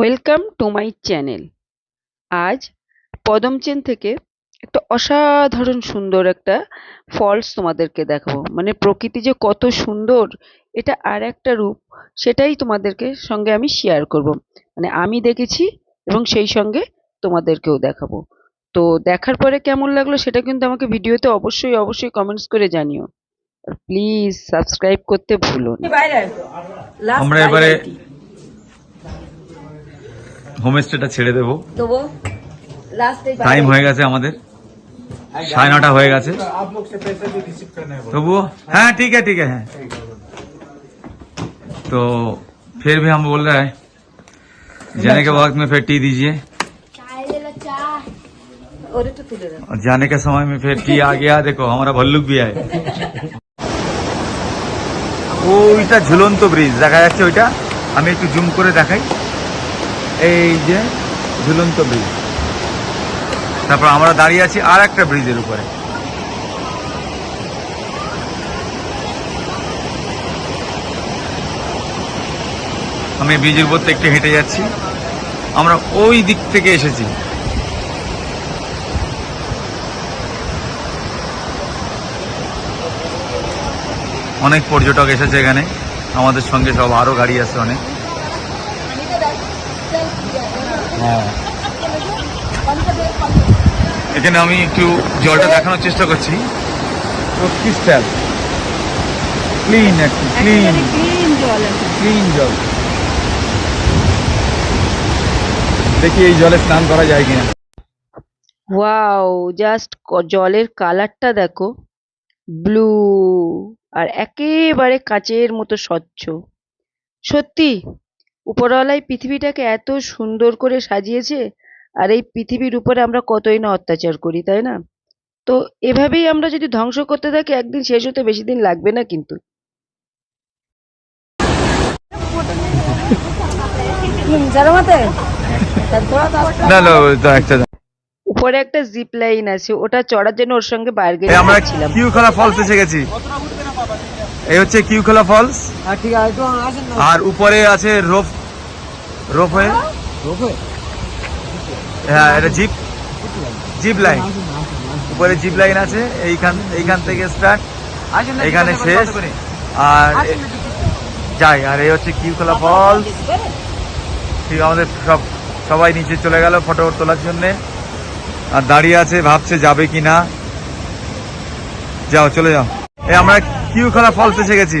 Welcome to my channel. আজ পদমচেন থেকে একটা অসাধারণ সুন্দর একটা ফলস তোমাদেরকে দেখাবো। মানে প্রকৃতি যে কত সুন্দর এটা আর একটা রূপ সেটাই তোমাদেরকে সঙ্গে আমি শেয়ার করব। মানে আমি দেখেছি এবং সেই সঙ্গে তোমাদেরকেও দেখাবো। তো দেখার পরে কেমন লাগল সেটা কিন্তু আমাকে ভিডিওতে অবশ্যই অবশ্যই কমেন্টস করে জানিও। প্লিজ সাবস্ক্রাইব করতে ভুলো না। আমরা এবারে হোমস্টেটা ছেড়ে দেবো तो वो लास्ट টাইম হয়ে গেছে আমাদের সাড়ে নটা হয়ে গেছে आप लोग से पैसे भी रिसीव करना है तबुओ हाँ ठीक है ठीक है हाँ तो फिर भी हम बोल रहे हैं जाने के वक्त में फिर टी दीजिए और तो तुले रहा और जाने के समय में फिर टी आ गया देखो हमारा भल्लुक भी आए ওইটা ঝুলন্ত ব্রিজ দেখা যাচ্ছে ওইটা আমি একটু জুম করে দেখাই এই যে ঝুলন্ত ব্রিজ। তারপর আমরা দাঁড়িয়ে আছি আর একটা ব্রিজের উপরে। আমি ব্রিজের উপর থেকে একটু হেঁটে যাচ্ছি। আমরা ওই দিক থেকে এসেছি। অনেক পর্যটক এসেছে এখানে। আমাদের সঙ্গে সব আরও গাড়ি আছে অনেক হ্যাঁ হ্যাঁ। এখানে আমি একটু জলটা দেখানোর চেষ্টা করছি। দেখি এই জলে স্নান করা যায় কিনা। ওয়াও জাস্ট জলের কালারটা দেখো। ব্লু আর একেবারে কাচের মতো স্বচ্ছ। সত্যি? উপরওয়ালাই পৃথিবীটাকে এত সুন্দর করে সাজিয়েছে আর এই পৃথিবীর উপরে আমরা কতই না অত্যাচার করি তাই না? তো এভাবেই আমরা যদি ধ্বংস করতে থাকি একদিন শেষ হতে বেশি দিন লাগবে না কিন্তু। উপরে একটা জিপ লাইন আছে ওটা চড়ার জন্য ওর সঙ্গে বার্গেন আমরা কিউ খেলা ফলস এসে গেছি। এই হচ্ছে কিউ ফলস আর উপরে আছে রোপ রোপ হয়ে হ্যাঁ এটা জিপ জিপ লাইন উপরে জিপ লাইন আছে এইখান এইখান থেকে স্টার্ট এখানে শেষ। আর যাই আর এই হচ্ছে কিউখলা ফলস ঠিক আমাদের সব সবাই নিচে চলে গেল ফটো তোলার জন্য। আর দাঁড়িয়ে আছে ভাবছে যাবে কি না যাও চলে যাও। এই আমরা কিউখলা ফলস এসে গেছি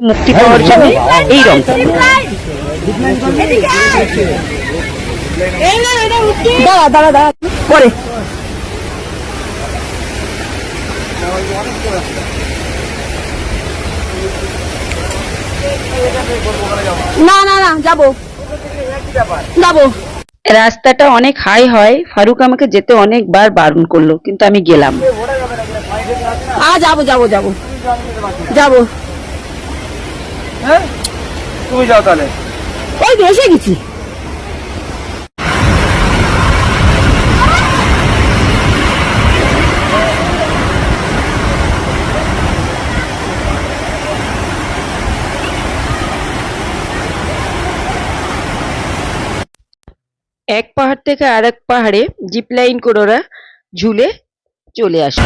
মুক্তি পাওয়ার জন্য এই রংটা দাঁড়া দাঁড়া দাঁড়া। পরে। না না না যাব। যাব। রাস্তাটা অনেক হাই হয়। ফারুক আমাকে যেতে অনেকবার বারণ করল কিন্তু আমি গেলাম। আ যাব যাব যাব। যাব। তুমি যাও তাহলে। ওই তো এসে গেছি। এক পাহাড় থেকে আর এক পাহাড়ে জিপ লাইন করে ওরা ঝুলে চলে আসে।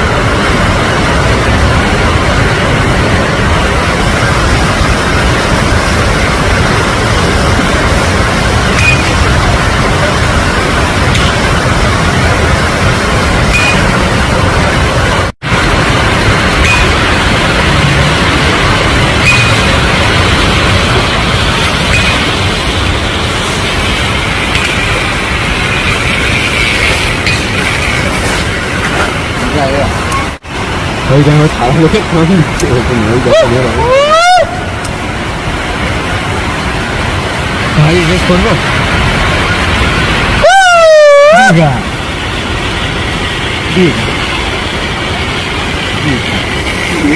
ওইখানে সারা লোকে কোন ওই দেখো ভাই বেশ করব দীঘা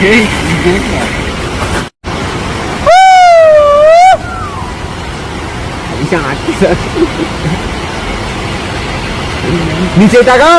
এই দীঘা ঈশান আটকে নিচে তাকাও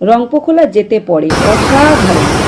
রংপোখোলা যেতে পড়ে অসাধারণ।